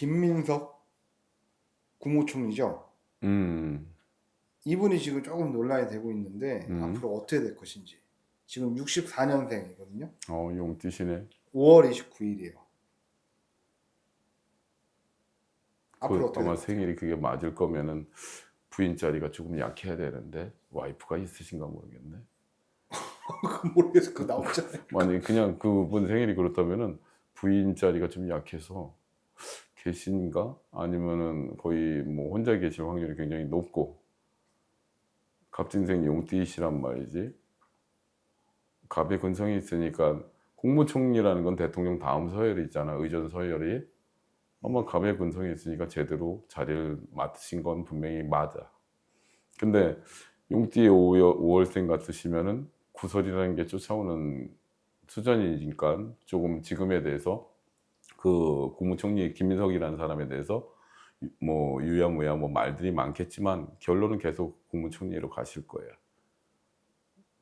김민석 국무총리죠. 음, 이분이 지금 조금 논란이 되고 있는데 음. 앞으로 어떻게 될 것인지. 지금 64년생이거든요. 어, 용띠시네. 5월 29일이에요. 앞으로 그, 어떻게 아마 될 생일이 그게 맞을 거면은 부인 자리가 조금 약해야 되는데 와이프가 있으신가 모르겠네. 그 모르겠어. 그 나오잖아요. 만약 그냥 그분 생일이 그렇다면은 부인 자리가 좀 약해서 계신가? 아니면은 거의 뭐 혼자 계실 확률이 굉장히 높고 갑진생 용띠시란 말이지. 갑의 근성이 있으니까 국무총리라는 건 대통령 다음 서열이 있잖아. 의전 서열이. 아마 갑의 근성이 있으니까 제대로 자리를 맡으신 건 분명히 맞아. 근데 용띠의 5월생 같으시면은 구설이라는 게 쫓아오는 수전이니까 조금 지금에 대해서 그 국무총리 김민석이라는 사람에 대해서 뭐 유야무야 뭐 말들이 많겠지만 결론은 계속 국무총리로 가실 거예요.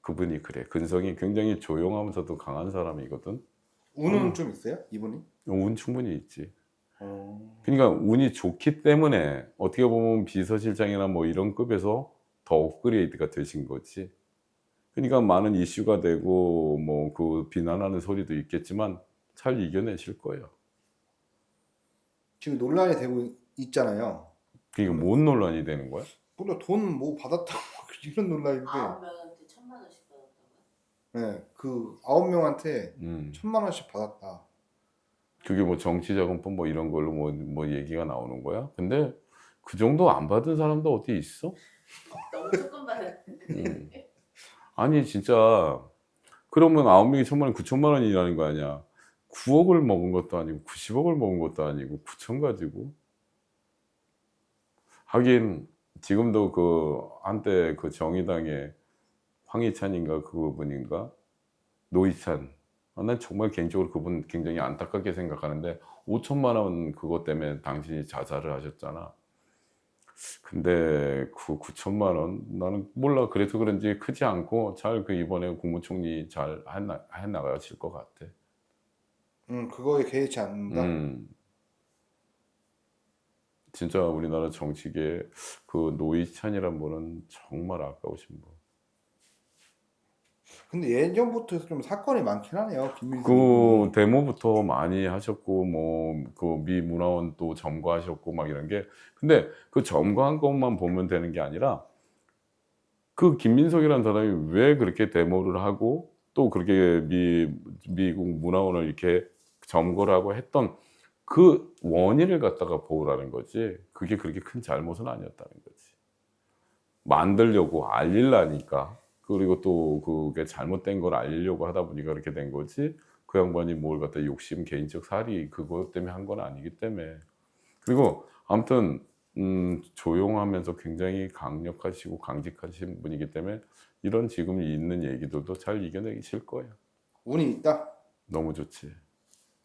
그분이 그래. 근성이 굉장히 조용하면서도 강한 사람이거든. 운은 음. 좀 있어요? 이분이? 운 충분히 있지. 어... 그러니까 운이 좋기 때문에 어떻게 보면 비서실장이나 뭐 이런 급에서 더 업그레이드가 되신 거지. 그러니까 많은 이슈가 되고 뭐 그 비난하는 소리도 있겠지만 잘 이겨내실 거예요. 지금 논란이 되고 있잖아요. 그러니까 뭔 논란이 되는 거야? 물론 돈뭐 받았다고 이런 논란인데, 아홉 명한테 천만 원씩 받았다고요? 네, 그 아홉 명한테 음. 천만 원씩 받았다. 그게 뭐 정치자금법 뭐 이런 걸로 뭐, 뭐 얘기가 나오는 거야? 근데 그 정도 안 받은 사람도 어디 있어? 너무 조금 받았는데. 음. 아니 진짜 그러면 아홉 명이 천만 원, 구천만 원이라는 거 아니야? 9억을 먹은 것도 아니고 90억을 먹은 것도 아니고 9천 가지고 하긴 지금도 그 한때 그 정의당의 황희찬인가 그분인가 노희찬 아, 난 정말 개인적으로 그분 굉장히 안타깝게 생각하는데 5천만 원 그것 때문에 당신이 자살을 하셨잖아. 근데 그 9천만 원 나는 몰라 그래서 그런지 크지 않고 잘 그 이번에 국무총리 잘 해나, 해나가실 것 같아. 음, 그거에 개의치 않는다. 음. 진짜 우리나라 정치계에 그 노희찬이란 분은 정말 아까우신 분. 근데 예전부터 좀 사건이 많긴 하네요. 김민석. 그 데모부터 많이 하셨고 뭐 그 미 문화원 또 점거하셨고 막 이런 게 근데 그 점거한 것만 보면 되는 게 아니라 그 김민석이라는 사람이 왜 그렇게 데모를 하고 또 그렇게 미 미국 문화원을 이렇게 점거를 하고 했던 그 원인을 갖다가 보라는 거지 그게 그렇게 큰 잘못은 아니었다는 거지. 만들려고 알리려니까. 그리고 또 그게 잘못된 걸 알리려고 하다 보니까 그렇게 된 거지. 그 양반이 뭘 갖다 욕심 개인적 살이 그것 때문에 한 건 아니기 때문에. 그리고 아무튼 음, 조용하면서 굉장히 강력하시고 강직하신 분이기 때문에 이런 지금 있는 얘기들도 잘 이겨내실 거예요. 운이 있다. 너무 좋지